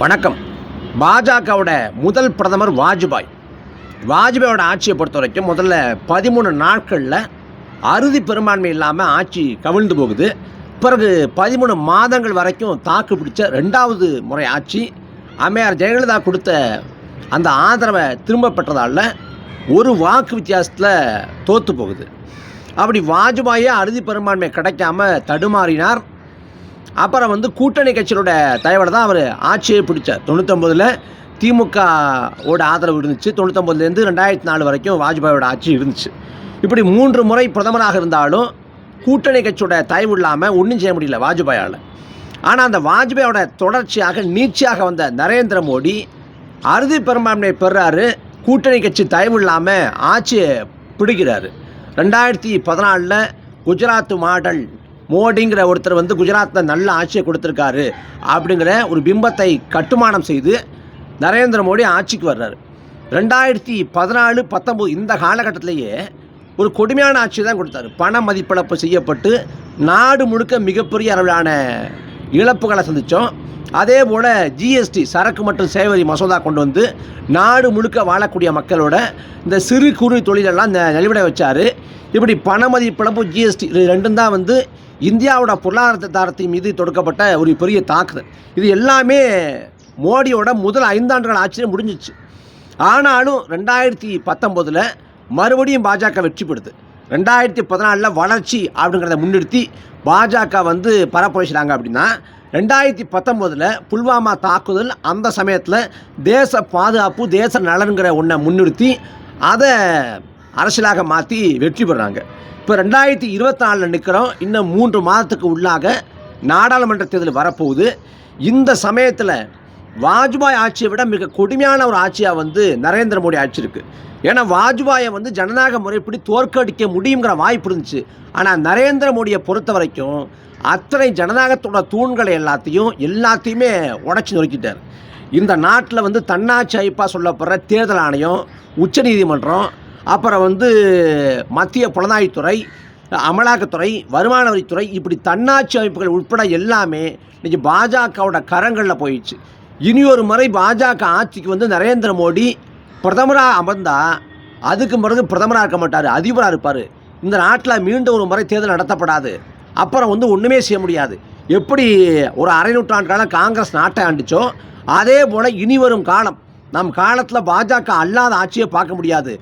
வணக்கம். பாஜகவோட முதல் பிரதமர் வாஜ்பாய். வாஜ்பாயோட ஆட்சியை பொறுத்த வரைக்கும் முதல்ல பதிமூணு நாட்களில் அறுதி பெரும்பான்மை இல்லாமல் ஆட்சி கவிழ்ந்து போகுது. பிறகு பதிமூணு மாதங்கள் வரைக்கும் தாக்கு பிடிச்ச ரெண்டாவது முறை ஆட்சி. அம்மையார் ஜெயலலிதா கொடுத்த அந்த ஆதரவை திரும்ப பெற்றதால் ஒரு வாக்கு வித்தியாசத்தில் தோற்று போகுது. அப்படி வாஜ்பாயே அறுதி பெரும்பான்மை கிடைக்காம தடுமாறினார். அப்புறம் வந்து கூட்டணி கட்சியோட தயவோட தான் அவர் ஆட்சியை பிடிச்சார். தொண்ணூத்தொம்பதில் திமுக ஓட ஆதரவு இருந்துச்சு. தொண்ணூத்தொம்பதுலேருந்து ரெண்டாயிரத்தி நாலு வரைக்கும் வாஜ்பாயோட ஆட்சி இருந்துச்சு. இப்படி மூன்று முறை பிரதமராக இருந்தாலும் கூட்டணி கட்சியோட தயவு இல்லாமல் ஒன்றும் செய்ய முடியல வாஜ்பாயால். ஆனால் அந்த வாஜ்பாயோட தொடர்ச்சியாக நீச்சியாக வந்த நரேந்திர மோடி அறுதி பெரும்பான்மை பெறாரு. கூட்டணி கட்சி தயவு இல்லாமல் ஆட்சியை பிடிக்கிறாரு. ரெண்டாயிரத்தி பதினாலில் குஜராத் மாடல் மோடிங்கிற ஒருத்தர் வந்து குஜராத்தில் நல்ல ஆட்சியை கொடுத்துருக்காரு அப்படிங்கிற ஒரு பிம்பத்தை கட்டுமானம் செய்து நரேந்திர மோடி ஆட்சிக்கு வர்றாரு. ரெண்டாயிரத்தி பதினாலு பத்தொம்போது இந்த காலகட்டத்திலேயே ஒரு கொடுமையான ஆட்சி தான் கொடுத்தாரு. பண மதிப்பிழப்பு செய்யப்பட்டு நாடு முழுக்க மிகப்பெரிய அளவிலான இழப்புகளை சந்தித்தோம் அதே போல் ஜிஎஸ்டி சரக்கு மற்றும் சேவை மசோதா கொண்டு வந்து நாடு முழுக்க வாழக்கூடிய மக்களோட இந்த சிறு குறு தொழிலெல்லாம் இந்த நலிவிட வச்சார். இப்படி பண மதிப்பிழப்பு ஜிஎஸ்டி இது ரெண்டும் தான் வந்து இந்தியாவோட பொருளாதார தாரத்தின் மீது தொடுக்கப்பட்ட ஒரு பெரிய தாக்குதல். இது எல்லாமே மோடியோட முதல் ஐந்தாண்டுகள் ஆட்சியில் முடிஞ்சிச்சு. ஆனாலும் ரெண்டாயிரத்தி பத்தொம்போதில் மறுபடியும் பாஜக வெற்றி பெறுது. ரெண்டாயிரத்தி பதினாலில் வளர்ச்சி அப்படிங்கிறத முன்னிறுத்தி பாஜக வந்து பரப்புரைச்சாங்க அப்படின்னா ரெண்டாயிரத்தி பத்தொம்போதில் புல்வாமா தாக்குதல் அந்த சமயத்தில் தேச பாதுகாப்பு தேச நலனுங்கிற ஒன்றை முன்னிறுத்தி அதை அரசியலாக மாற்றி வெற்றி பெறாங்க. இப்போ ரெண்டாயிரத்தி இருபத்தி நாலில் நிற்கிறோம் இன்னும் மூன்று மாதத்துக்கு உள்ளாக நாடாளுமன்ற தேர்தல் வரப்போகுது. இந்த சமயத்தில் வாஜ்பாய் ஆட்சியை விட மிக கொடுமையான ஒரு ஆட்சியாக வந்து நரேந்திர மோடி ஆட்சி இருக்குது ஏன்னா வாஜ்பாயை வந்து ஜனநாயக முறைப்படி தோற்கடிக்க முடியுங்கிற வாய்ப்பு இருந்துச்சு. ஆனால் நரேந்திர மோடியை பொறுத்த வரைக்கும் அத்தனை ஜனநாயகத்தோட தூண்களை எல்லாத்தையும் எல்லாத்தையுமே உடச்சி நொறுக்கிட்டார். இந்த நாட்டில் வந்து தன்னாட்சி ஐப்பாக சொல்லப்படுற தேர்தல் ஆணையம் உச்சநீதிமன்றம் அப்புறம் வந்து மத்திய புலனாய்வுத்துறை அமலாக்கத்துறை வருமான வரித்துறை இப்படி தன்னாட்சி அமைப்புகள் உட்பட எல்லாமே இன்றைக்கி பாஜகவோட கரங்களில் போயிடுச்சு. இனி ஒரு முறை பாஜக ஆட்சிக்கு வந்து நரேந்திர மோடி பிரதமராக அமர்ந்தா அதுக்கு பிறகு பிரதமராக இருக்க மாட்டார் அதிபராக இருப்பார். இந்த நாட்டில் மீண்டும் ஒரு முறை தேர்தல் நடத்தப்படாது. அப்புறம் வந்து ஒன்றுமே செய்ய முடியாது. எப்படி ஒரு அரை நூற்றாண்டு காலம் காங்கிரஸ் நாட்டை ஆண்டுச்சோ அதே போல் இனி வரும் காலம் நம் காலத்தில் பாஜக அல்லாத ஆட்சியை பார்க்க முடியாது.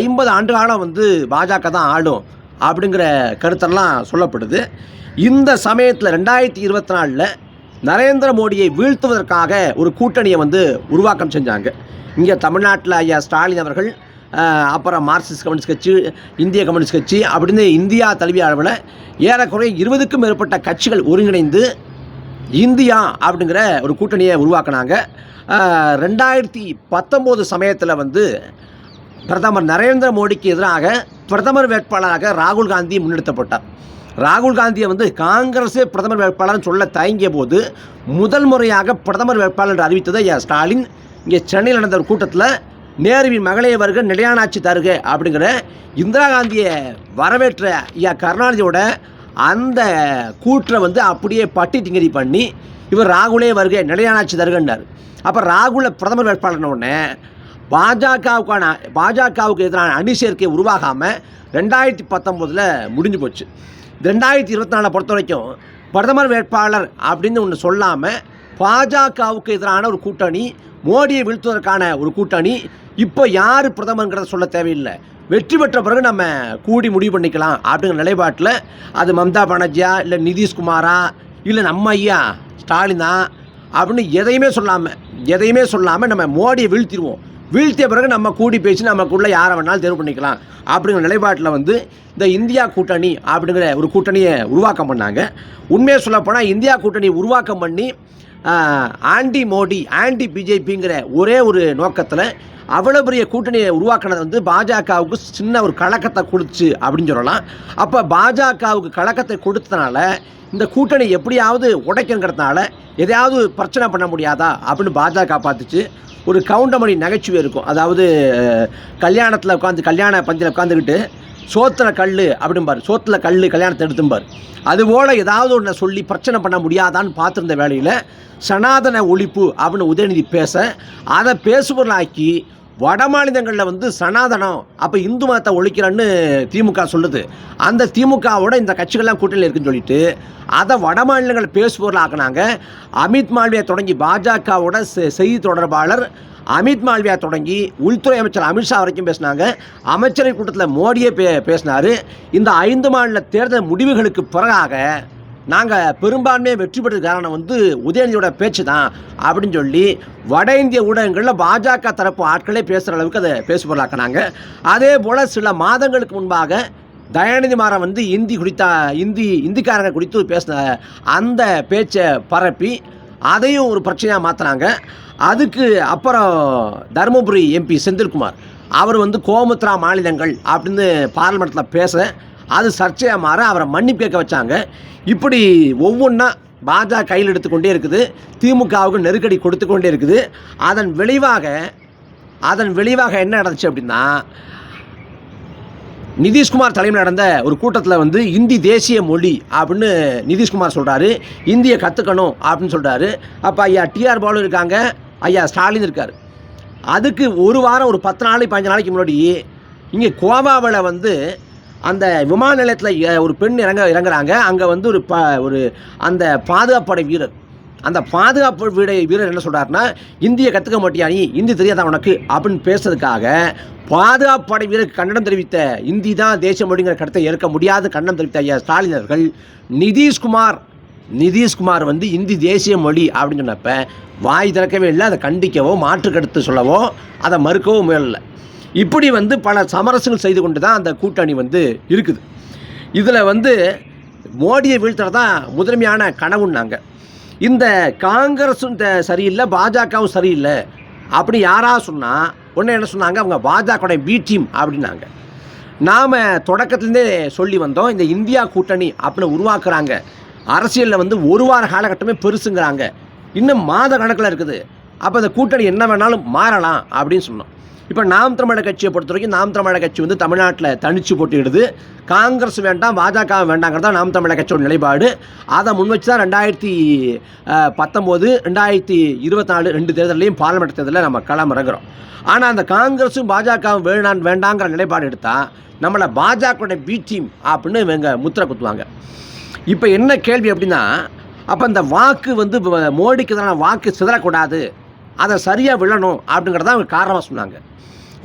ஐம்பது ஆண்டு காலம் வந்து பாஜக தான் ஆளும் அப்படிங்கிற கருத்தெல்லாம் சொல்லப்படுது. இந்த சமயத்தில் ரெண்டாயிரத்தி இருபத்தி நாலில் நரேந்திர மோடியை வீழ்த்துவதற்காக ஒரு கூட்டணியை வந்து உருவாக்கம் செஞ்சாங்க. இங்கே தமிழ்நாட்டில் ஐயா ஸ்டாலின் அவர்கள் அப்புறம் மார்க்சிஸ்ட் கம்யூனிஸ்ட் கட்சி இந்திய கம்யூனிஸ்ட் கட்சி அப்படின்னு இந்தியா தழுவிய அளவில் ஏறக்குறைய இருபதுக்கும் மேற்பட்ட கட்சிகள் ஒருங்கிணைந்து இந்தியா அப்படிங்கிற ஒரு கூட்டணியை உருவாக்குனாங்க. ரெண்டாயிரத்தி பத்தொம்போது சமயத்தில் வந்து பிரதமர் நரேந்திர மோடிக்கு எதிராக பிரதமர் வேட்பாளராக ராகுல் காந்தி முன்னெடுத்தப்பட்டார் ராகுல் காந்தியை வந்து காங்கிரஸே பிரதமர் வேட்பாளர்னு சொல்ல தயங்கிய போது முதல் முறையாக பிரதமர் வேட்பாளர் என்று அறிவித்தது ஸ்டாலின் இங்கே சென்னையில் நடந்த ஒரு கூட்டத்தில் நேருவின் மகளே வருக நிலையானாட்சி தருக அப்படிங்கிற இந்திரா காந்தியை வரவேற்ற ஐயா கருணாநிதியோட அந்த கூற்றை வந்து அப்படியே பட்டி டிங்கரி பண்ணி இவர் ராகுலே வருகை நிலையானாட்சி தருகன்னார் அப்போ ராகுல பிரதமர் வேட்பாளர்ன உடனே பாஜகவுக்கான பாஜகவுக்கு எதிரான அணி சேர்க்கை உருவாகாமல் ரெண்டாயிரத்தி பத்தொம்போதில் முடிஞ்சு போச்சு. ரெண்டாயிரத்தி இருபத்தி நாலை பொறுத்த வரைக்கும் பிரதமர் வேட்பாளர் அப்படின்னு ஒன்று சொல்லாமல் பாஜகவுக்கு எதிரான ஒரு கூட்டணி மோடியை வீழ்த்துவதற்கான ஒரு கூட்டணி இப்போ யார் பிரதமர்ங்கிறத சொல்ல தேவையில்லை. வெற்றி பெற்ற பிறகு நம்ம கூடி முடிவு பண்ணிக்கலாம். அப்படிங்கிற நிலைப்பாட்டில் அது மம்தா பானர்ஜியா இல்லை நிதிஷ்குமாரா இல்லை நம்ம ஐயா ஸ்டாலினா அப்படின்னு எதையுமே சொல்லாமல் எதையுமே சொல்லாமல் நம்ம மோடியை வீழ்த்திடுவோம். வீழ்த்திய பிறகு நம்ம கூடி பேசி நமக்குள்ளே யாரை வேணாலும் தேர்வு பண்ணிக்கலாம். அப்படிங்கிற நிலைப்பாட்டில் வந்து இந்த இந்தியா கூட்டணி அப்படிங்கிற ஒரு கூட்டணியை உருவாக்கம் பண்ணாங்க. உண்மையை சொல்லப்போனால் இந்தியா கூட்டணி உருவாக்கம் பண்ணி ஆண்டி மோடி ஆண்டி பிஜேபிங்கிற ஒரே ஒரு நோக்கத்தில் அவ்வளோ பெரிய கூட்டணியை உருவாக்குனது வந்து பாஜகவுக்கு சின்ன ஒரு கலக்கத்தை கொடுத்து அப்படின்னு சொல்லலாம். அப்போ பாஜகவுக்கு கலக்கத்தை கொடுத்தனால இந்த கூட்டணி எப்படியாவது உடைக்கங்கிறதுனால எதையாவது பிரச்சனை பண்ண முடியாதா அப்படின்னு பாஜக பார்த்துச்சு. ஒரு கவுண்டமணி நகைச்சுவை இருக்கும். அதாவது கல்யாணத்தில் உட்காந்து கல்யாண பந்தியில் உட்காந்துக்கிட்டு சோத்துல கல் அப்படிம்பார் சோத்துல கல் கல்யாணத்தை எடுத்தும்பார் அதுபோல் ஏதாவது ஒன்றை சொல்லி பிரச்சனை பண்ண முடியாதான்னு பார்த்துருந்த வேலையில் சனாதன ஒழிப்பு அப்படின்னு உதயநிதி பேச அதை பேசுபொருளாக்கி வட மாநிலங்களில் வந்து சனாதனம் அப்போ இந்து மதத்தை ஒழிக்கிறேன்னு திமுக சொல்லுது. அந்த திமுகவோட இந்த கட்சிகள்லாம் கூட்டணியில் இருக்குன்னு சொல்லிட்டு அதை வட மாநிலங்கள் பேசுபொருள் ஆக்குனாங்க அமித் மால்வியை தொடங்கி பாஜகவோட செ- செய்தி தொடர்பாளர் அமித் மால்வியா தொடங்கி உள்துறை அமைச்சர் அமித்ஷா வரைக்கும் பேசினாங்க. அமைச்சரை கூட்டத்தில் மோடியே பே பேசினார். இந்த ஐந்து மாநில தேர்தல் முடிவுகளுக்கு பிறகாக நாங்கள் பெரும்பான்மையை வெற்றி பெற்ற காரணம் வந்து உதயநிதியோட பேச்சு தான் அப்படின்னு சொல்லி வட இந்திய ஊடகங்களில் பாஜக தரப்பு ஆட்களே பேசுகிற அளவுக்கு அதை பேசுபொருளாக்கினாங்க. அதே போல் சில மாதங்களுக்கு முன்பாக தயாநிதி மாறன் வந்து இந்தி குடித்தா இந்தி இந்திக்காரங்க குறித்து பேசின அந்த பேச்சை பரப்பி அதையும் ஒரு பிரச்சனையாக மாற்றினாங்க அதுக்கு அப்புறம் தருமபுரி எம்பி செந்தில்குமார். அவர் வந்து கோமுத்ரா மாநிலங்கள் அப்படின்னு பார்லிமெண்ட்டில் பேச அது சர்ச்சையாக மாற அவரை மன்னிப்பு கேட்க வச்சாங்க. இப்படி ஒவ்வொன்றா பாஜக கையில் எடுத்துக்கொண்டே இருக்குது. திமுகவுக்கு நெருக்கடி கொடுத்து கொண்டே இருக்குது. அதன் விளைவாக அதன் விளைவாக என்ன நடந்துச்சு அப்படின்னா நிதிஷ்குமார் தலைமையில் நடந்த ஒரு கூட்டத்தில் வந்து இந்தி தேசிய மொழி அப்படின்னு நிதிஷ்குமார் சொல்கிறாரு இந்தியை கற்றுக்கணும் அப்படின்னு சொல்கிறாரு அப்போ ஐயா டிஆர் பாலு இருக்காங்க. ஐயா ஸ்டாலின் இருக்கார். அதுக்கு ஒரு வாரம் ஒரு பத்து நாளைக்கு பதினஞ்சு நாளைக்கு முன்னாடி இங்கே கோவாவில் வந்து அந்த விமான நிலையத்தில் ஒரு பெண் இறங்க இறங்குறாங்க. அங்கே வந்து ஒரு ப ஒரு அந்த பாதுகாப்படை வீரர். அந்த பாதுகாப்பு வீடு வீரர் என்ன சொல்கிறாருன்னா இந்தியை கற்றுக்க மாட்டியா நீ? இந்தி தெரியாதா உனக்கு? அப்படின்னு பேசுறதுக்காக பாதுகாப்பு படை வீரருக்கு கண்டனம் தெரிவித்த இந்தி தான் தேசிய மொழிங்கிற கடத்தை ஏற்க முடியாது கண்டனம் தெரிவித்த ஐயா ஸ்டாலின் அவர்கள் நிதிஷ்குமார் நிதிஷ்குமார் வந்து இந்தி தேசிய மொழி அப்படின்னு சொன்னப்ப வாய் திறக்கவே இல்லை அதை கண்டிக்கவோ மாற்று சொல்லவோ அதை மறுக்கவோ முயலலை. இப்படி வந்து பல சமரசங்கள் செய்து கொண்டு தான் அந்த கூட்டணி வந்து இருக்குது. இதில் வந்து மோடியை வீழ்த்துறது தான் முதன்மையான கனவுன்னாங்க. இந்த காங்கிரஸும் சரியில்லை பாஜகவும் சரியில்லை. அப்படி யாராக சொன்னால் உடனே என்ன சொன்னாங்க? அவங்க பாஜகவுடைய பி டீம் அப்படின்னாங்க. நாம் தொடக்கத்துலேருந்தே சொல்லி வந்தோம் இந்த இந்தியா கூட்டணி அப்படின்னு உருவாக்குறாங்க. அரசியலில் வந்து ஒரு வார காலகட்டமே பெருசுங்கிறாங்க. இன்னும் மாத கணக்கில் இருக்குது. அப்போ இந்த கூட்டணி என்ன வேணாலும் மாறலாம் அப்படின்னு சொன்னோம். இப்போ நாம் தமிழர் கட்சியை பொறுத்த வரைக்கும் நாம் தமிழர் கட்சி வந்து தமிழ்நாட்டில் தனிச்சு போட்டிடுது காங்கிரஸ் வேண்டாம் பாஜக வேண்டாங்கிறது தான் நாம் தமிழர் கட்சியோட நிலைப்பாடு. அதை முன் வச்சு தான் ரெண்டாயிரத்தி பத்தொம்போது ரெண்டாயிரத்தி இருபத்தாலு ரெண்டு தேர்தலையும் பார்லிமெண்ட் தேர்தலில் நம்ம களமிறங்குறோம் ஆனால் அந்த காங்கிரஸும் பாஜகவும் வேணான் வேண்டாங்கிற நிலைப்பாடு எடுத்தால் நம்மளை பாஜகவுடைய பி டீம் அப்படின்னு இவங்க முத்திரை குத்துவாங்க. இப்போ என்ன கேள்வி அப்படின்னா அப்போ இந்த வாக்கு வந்து மோடிக்கு எதிரான வாக்கு சிதறக்கூடாது. அதை சரியாக விழணும் அப்படிங்கிறத அவங்க காரணமாக சொன்னாங்க.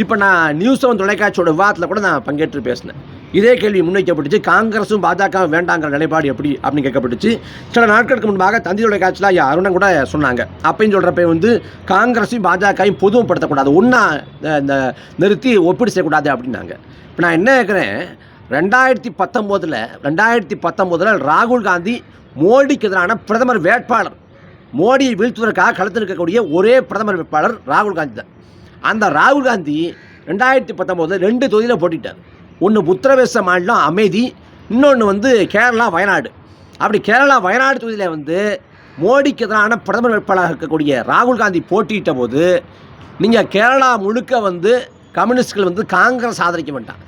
இப்போ நான் நியூஸ் செவன் தொலைக்காட்சியோட விவாதத்தில் கூட நான் பங்கேற்று பேசினேன். இதே கேள்வி முன்வைக்கப்பட்டுச்சு. காங்கிரஸும் பாஜகவும் வேண்டாங்கிற நிலைப்பாடு எப்படி அப்படின்னு கேட்கப்பட்டுச்சு. சில நாட்களுக்கு முன்பாக தந்தி தொலைக்காட்சியில் ஐயா அருணன் கூட சொன்னாங்க. அப்பையும் சொல்கிறப்ப வந்து காங்கிரஸையும் பாஜகவும் பொதுமைப்படுத்தக்கூடாது. ஒன்றா இந்த நிறுத்தி ஒப்பீடு செய்யக்கூடாது அப்படின்னாங்க. இப்போ நான் என்ன கேட்குறேன்? ரெண்டாயிரத்தி பத்தொம்போதில் ரெண்டாயிரத்தி பத்தொம்போதில் ராகுல் காந்தி மோடிக்கு எதிரான பிரதமர் வேட்பாளர். மோடியை வீழ்த்துவதற்காக களத்தில் இருக்கக்கூடிய ஒரே பிரதமர் வேட்பாளர் ராகுல் காந்தி தான். அந்த ராகுல் காந்தி ரெண்டாயிரத்தி பத்தொம்போது ரெண்டு தொகுதியில் போட்டிட்டார். ஒன்று உத்தரப்பிரதேச மாநிலம் அமைதி இன்னொன்று வந்து கேரளா வயநாடு. அப்படி கேரளா வயநாடு தொகுதியில் வந்து மோடிக்கு எதிரான பிரதமர் வேட்பாளராக இருக்கக்கூடிய ராகுல் காந்தி போட்டியிட்ட போது நீங்கள் கேரளா முழுக்க வந்து கம்யூனிஸ்ட்கள் வந்து காங்கிரஸ் ஆதரிக்க வேண்டாம்.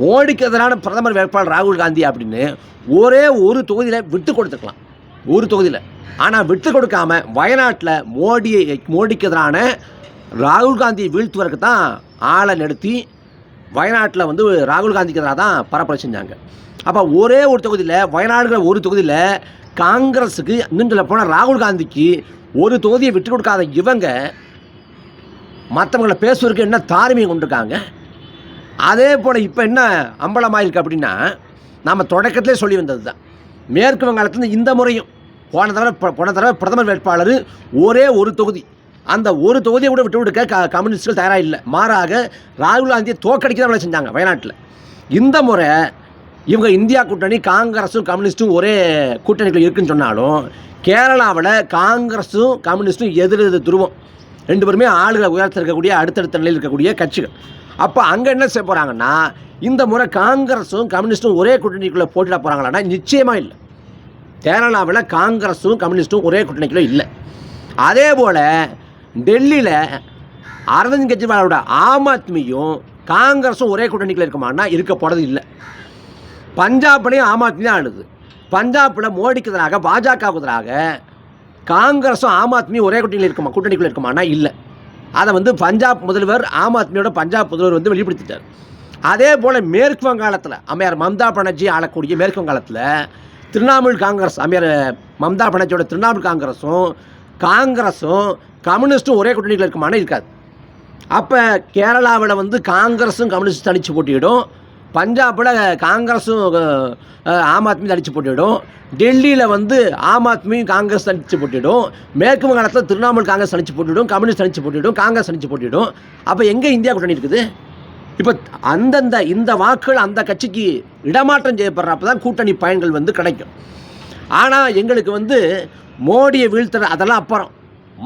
மோடிக்கு எதிரான பிரதமர் வேட்பாளர் ராகுல் காந்தி அப்படின்னு ஒரே ஒரு தொகுதியில் விட்டு கொடுத்துருக்கலாம் ஒரு தொகுதியில். ஆனால் விட்டு கொடுக்காம வயநாட்டில் மோடியை மோடிக்கு எதிரான ராகுல் காந்தியை வீழ்த்துவதற்கு தான் ஆளை நிறுத்தி வயநாட்டில் வந்து ராகுல் காந்திக்கு எதிராக தான் பரப்புரை செஞ்சாங்க. அப்போ ஒரே ஒரு தொகுதியில் வயநாடுங்கிற ஒரு தொகுதியில் காங்கிரஸுக்கு இன்னும் சொல்ல போனால் ராகுல் காந்திக்கு ஒரு தொகுதியை விட்டு கொடுக்காத இவங்க மற்றவங்களை பேசுவதற்கு என்ன தார்மீகம் கொண்டிருக்காங்க? அதே போல் இப்போ என்ன அம்பலமாயிருக்கு அப்படின்னா நாம் தொடக்கத்திலே சொல்லி வந்தது தான் மேற்கு வங்காளத்துலேருந்து இந்த முறையும் போன தடவை போன தடவை பிரதமர் வேட்பாளர் ஒரே ஒரு தொகுதி. அந்த ஒரு தொகுதியை கூட விட்டு விடுக்க க கம்யூனிஸ்ட்கள் தயாராக இல்லை மாறாக ராகுல் காந்தியை தோக்கடிக்க தான் வேலை செஞ்சாங்க வயநாட்டில். இந்த முறை இவங்க இந்தியா கூட்டணி காங்கிரஸும் கம்யூனிஸ்ட்டும் ஒரே கூட்டணிக்குள்ள இருக்குன்னு சொன்னாலும் கேரளாவில் காங்கிரஸும் கம்யூனிஸ்ட்டும் எதிர் எதிர் துருவம். ரெண்டு பேருமே ஆளுகளை உயரத்தில் இருக்கக்கூடிய அடுத்தடுத்த நிலையில் இருக்கக்கூடிய கட்சிகள். அப்போ அங்கே என்ன செய்ய போகிறாங்கன்னா இந்த முறை காங்கிரஸும் கம்யூனிஸ்ட்டும் ஒரே கூட்டணிக்குள்ளே போட்டிட போகிறாங்களான்னா நிச்சயமாக இல்லை. கேரளாவில் காங்கிரஸும் கம்யூனிஸ்ட்டும் ஒரே கூட்டணிக்குள்ளே இல்லை. அதே போல் டெல்லியில் அரவிந்த் கெஜ்ரிவாலோட ஆம் ஆத்மியும் காங்கிரஸும் ஒரே கூட்டணிக்குள்ள இருக்குமானா இருக்க போகிறது இல்லை. பஞ்சாப்லேயும் ஆம் ஆத்மி தான் ஆளுது. பஞ்சாபில் மோடிக்கு எதிராக பாஜகவுக்கு எதிராக காங்கிரஸும் ஆம் ஆத்மி ஒரே கூட்டணியில் இருக்குமா கூட்டணிக்குள்ளே இருக்குமானா இல்லை. அதை வந்து பஞ்சாப் முதல்வர் ஆம் ஆத்மியோட பஞ்சாப் முதல்வர் வந்து வெளிப்படுத்திட்டார். அதே போல் மேற்கு வங்காளத்தில் அம்மையார் மம்தா பானர்ஜி ஆளக்கூடிய மேற்கு வங்காளத்தில் திரிணாமுல் காங்கிரஸ் அமீர் மம்தா பனர்ஜியோட திரிணாமுல் காங்கிரஸும் காங்கிரஸும் கம்யூனிஸ்ட்டும் ஒரே கூட்டணியில் இருக்குமானா இருக்காது. அப்போ கேரளாவில் வந்து காங்கிரஸும் கம்யூனிஸ்ட் தனிச்சு போட்டியிடும். பஞ்சாபில் காங்கிரஸும் ஆம் ஆத்மி தனிச்சு போட்டிவிடும் டெல்லியில் வந்து ஆம் ஆத்மியும் காங்கிரஸ் தனிச்சு போட்டிவிடும் மேற்கு வங்காளத்தில் திரிணாமுல் காங்கிரஸ் தனிச்சு போட்டிவிடும் கம்யூனிஸ்ட் தனிச்சு போட்டிவிடும் காங்கிரஸ் தனிச்சு போட்டிவிடும் அப்போ எங்கே இந்தியா கூட்டணி இருக்குது? இப்போ அந்தந்த இந்த வாக்குகள் அந்த கட்சிக்கு இடமாற்றம் செய்யப்படுறப்ப தான் கூட்டணி பயன்கள் வந்து கிடைக்கும். ஆனால் எங்களுக்கு வந்து மோடியை வீழ்த்துற அதெல்லாம் அப்புறம்.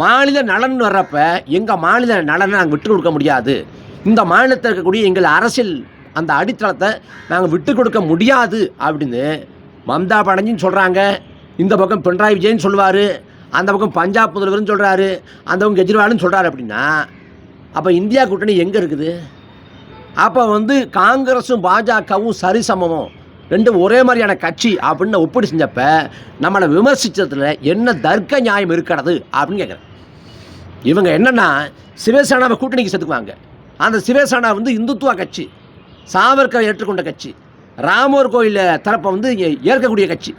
மாநில நலன் வர்றப்ப எங்கள் மாநில நலனை நாங்கள் விட்டு கொடுக்க முடியாது. இந்த மாநிலத்தில் இருக்கக்கூடிய எங்கள் அரசியல் அந்த அடித்தளத்தை நாங்கள் விட்டு கொடுக்க முடியாது அப்படின்னு மம்தா பானர்ஜின்னு சொல்கிறாங்க இந்த பக்கம் பினராயி விஜயன் சொல்லுவார். அந்த பக்கம் பஞ்சாப் முதல்வர்னு சொல்கிறாரு அந்த பக்கம் கெஜ்ரிவால்னு சொல்கிறாரு அப்படின்னா அப்போ இந்தியா கூட்டணி எங்கே இருக்குது? அப்போ வந்து காங்கிரஸும் பாஜகவும் சரிசமமும் ரெண்டும் ஒரே மாதிரியான கட்சி அப்படின்னு ஒப்பீடு செஞ்சப்ப நம்மளை விமர்சித்ததில் என்ன தர்க்க நியாயம் இருக்கிறது அப்படின்னு கேட்குறேன் இவங்க என்னென்னா சிவசேனாவை கூட்டணிக்கு சேர்த்துக்குவாங்க. அந்த சிவசேனா வந்து இந்துத்துவ கட்சி சாவர்கர் ஏற்றுக்கொண்ட கட்சி ராமர் கோயில் தரப்பை வந்து ஏற்கக்கூடிய கட்சி.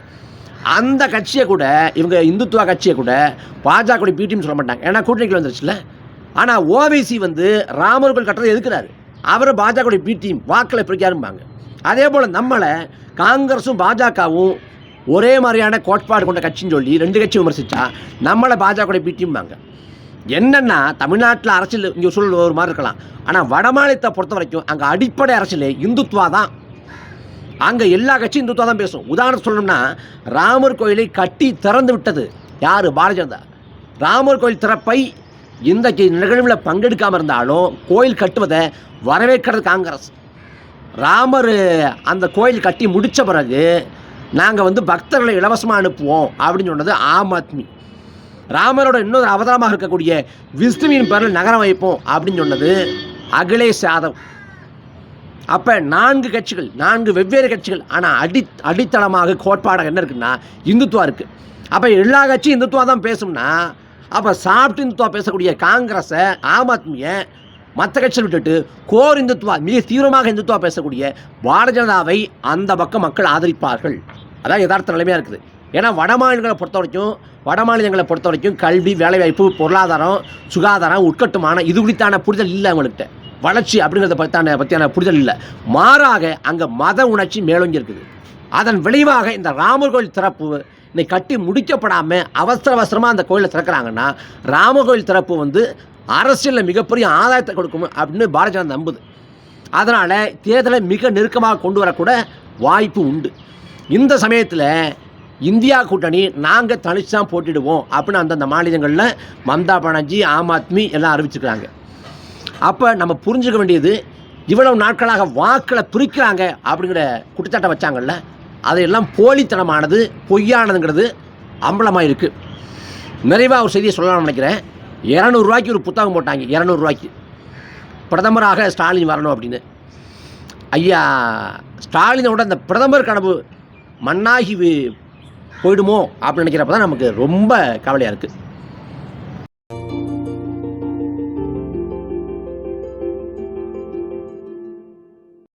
அந்த கட்சியை கூட இவங்க இந்துத்துவ கட்சியை கூட பாஜக கூட பிடின்னு சொல்ல மாட்டாங்க. ஏன்னா கூட்டணிக்கு வந்துருச்சுல ஆனால் ஓவைசி வந்து ராமர் கோயில் கட்டுறதை எதுக்குறாரு அவரை பாஜகவுடைய பி டீம் வாக்கில் பிரிக்காரும்பாங்க அதே போல் நம்மளை காங்கிரஸும் பாஜகவும் ஒரே மாதிரியான கோட்பாடு கொண்ட கட்சின்னு சொல்லி ரெண்டு கட்சி விமர்சித்தா நம்மளை பாஜகவுடைய பி டீம்பாங்க என்னென்னா தமிழ்நாட்டில் அரசியல் இங்கே சூழல் ஒரு மாதிரி இருக்கலாம். ஆனால் வடமாநிலத்தை பொறுத்த வரைக்கும் அங்கே அடிப்படை அரசியல் இந்துத்துவா தான். அங்கே எல்லா கட்சியும் இந்துத்துவா தான் பேசும். உதாரணம் சொல்லணும்னா ராமர் கோயிலை கட்டி திறந்து விட்டது யார்? பாரதிய ஜனதா. ராமர் கோயில் திறப்பை இந்த கி- நிகழ்வில் பங்கெடுக்காமல் இருந்தாலும் கோயில் கட்டுவதை வரவேற்கிறது காங்கிரஸ். ராமர் அந்த கோயில் கட்டி முடித்த பிறகு நாங்கள் வந்து பக்தர்களை இலவசமாக அனுப்புவோம் அப்படின்னு சொன்னது ஆம் ஆத்மி. ராமரோட இன்னொரு அவதாரமாக இருக்கக்கூடிய விஷ்ணுவின் பேரில் நகரம் வைப்போம் அப்படின்னு சொன்னது அகிலேஷ் யாதவ். அப்போ நான்கு கட்சிகள் நான்கு வெவ்வேறு கட்சிகள் ஆனால் அடி அடித்தளமாக கோட்பாடாக என்ன இருக்குன்னா இந்துத்துவா இருக்குது அப்போ எல்லா கட்சியும் இந்துத்துவா தான் பேசும்னா அப்போ சாப்பிட்டு இந்துத்துவா பேசக்கூடிய காங்கிரஸை ஆம் ஆத்மியை மற்ற கட்சியை விட்டுட்டு கோர் இந்துத்துவா மிக தீவிரமாக இந்துத்துவா பேசக்கூடிய பாரதிய ஜனதாவை அந்த பக்கம் மக்கள் ஆதரிப்பார்கள். அதான் யதார்த்த நிலைமையாக இருக்குது. ஏன்னா வட மாநிலங்களை பொறுத்த வரைக்கும் வட மாநிலங்களை பொறுத்த வரைக்கும் கல்வி வேலைவாய்ப்பு பொருளாதாரம் சுகாதாரம் உட்கட்டுமான இது குறித்தான புரிதல் இல்லை அவங்கள்ட்ட. வளர்ச்சி அப்படிங்கிறத பற்றியான பற்றியான புரிதல் இல்லை. மாறாக அங்கே மத உணர்ச்சி மேலோங்கி இருக்குது. அதன் விளைவாக இந்த ராமர் கோயில் திறப்பு இன்னைக்கு கட்டி முடிக்கப்படாமல் அவசர அவசரமாக அந்த கோயிலை திறக்கிறாங்கன்னா ராமகோயில் திறப்பு வந்து அரசியலில் மிகப்பெரிய ஆதாயத்தை கொடுக்கும் அப்படின்னு பாரதிய ஜனதா நம்புது. அதனால் தேர்தலை மிக நெருக்கமாக கொண்டு வரக்கூட வாய்ப்பு உண்டு. இந்த சமயத்தில் இந்தியா கூட்டணி நாங்கள் தனிச்சு தான் போட்டிடுவோம் அப்படின்னு அந்தந்த மாநிலங்களில் மம்தா பானர்ஜி ஆம் ஆத்மி எல்லாம் அறிவிச்சுக்கிறாங்க அப்போ நம்ம புரிஞ்சுக்க வேண்டியது இவ்வளவு நாட்களாக வாக்களை பிரிக்கிறாங்க அப்படிங்கிற குற்றச்சாட்டை வச்சாங்கல்ல அதையெல்லாம் போலித்தனமானது பொய்யானதுங்கிறது அம்பலமாக இருக்குது நிறைவாக ஒரு செய்தியை சொல்லலாம்னு நினைக்கிறேன். இரநூறுவாய்க்கு ஒரு புத்தகம் போட்டாங்க இரநூறுவாய்க்கு. பிரதமராக ஸ்டாலின் வரணும் அப்படின்னு. ஐயா ஸ்டாலினோட இந்த பிரதமர் கனவு மண்ணாகி போயிடுமோ அப்படின்னு நினைக்கிறப்ப தான் நமக்கு ரொம்ப கவலையாக இருக்குது